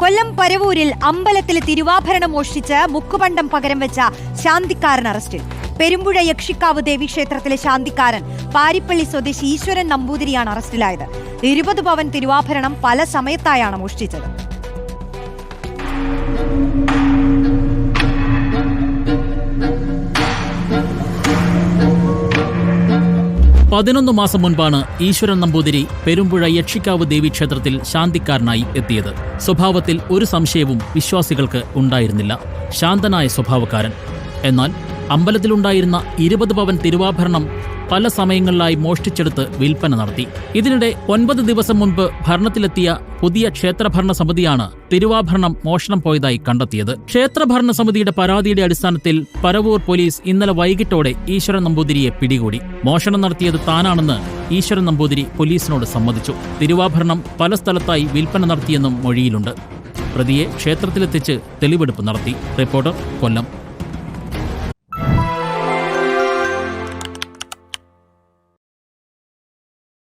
കൊല്ലം പരവൂരിൽ അമ്പലത്തിലെ തിരുവാഭരണം മോഷ്ടിച്ച് മുക്കുപണ്ടം പകരം വെച്ച ശാന്തിക്കാരൻ അറസ്റ്റിൽ. പെരുമ്പുഴ യക്ഷിക്കാവ് ദേവി ക്ഷേത്രത്തിലെ ശാന്തിക്കാരൻ പാരിപ്പള്ളി സ്വദേശി ഈശ്വരൻ നമ്പൂതിരിയാണ് അറസ്റ്റിലായത്. ഇരുപത് പവൻ തിരുവാഭരണം പല സമയത്തായാണ് മോഷ്ടിച്ചത്. പതിനൊന്ന് മാസം മുൻപാണ് ഈശ്വരൻ നമ്പൂതിരി പെരുമ്പുഴ യക്ഷിക്കാവ് ദേവീക്ഷേത്രത്തിൽ ശാന്തിക്കാരനായി എത്തിയത്. സ്വഭാവത്തിൽ ഒരു സംശയവും വിശ്വാസികൾക്ക് ഉണ്ടായിരുന്നില്ല. ശാന്തനായ സ്വഭാവക്കാരൻ. എന്നാൽ അമ്പലത്തിലുണ്ടായിരുന്ന ഇരുപത് പവൻ തിരുവാഭരണം പല സമയങ്ങളിലായി മോഷ്ടിച്ചെടുത്ത് വിൽപ്പന നടത്തി. ഇതിനിടെ ഒൻപത് ദിവസം മുൻപ് ഭരണത്തിലെത്തിയ പുതിയ ക്ഷേത്രഭരണ സമിതിയാണ് തിരുവാഭരണം മോഷണം പോയതായി കണ്ടെത്തിയത്. ക്ഷേത്രഭരണ സമിതിയുടെ പരാതിയുടെ അടിസ്ഥാനത്തിൽ പരവൂർ പോലീസ് ഇന്നലെ വൈകിട്ടോടെ ഈശ്വരൻ നമ്പൂതിരിയെ പിടികൂടി. മോഷണം നടത്തിയത് താനാണെന്ന് ഈശ്വരൻ നമ്പൂതിരി പോലീസിനോട് സമ്മതിച്ചു. തിരുവാഭരണം പല സ്ഥലത്തായി വിൽപ്പന നടത്തിയെന്നും മൊഴിയിലുണ്ട്. പ്രതിയെ ക്ഷേത്രത്തിലെത്തിച്ച് തെളിവെടുപ്പ് നടത്തി. റിപ്പോർട്ടർ കൊല്ലം.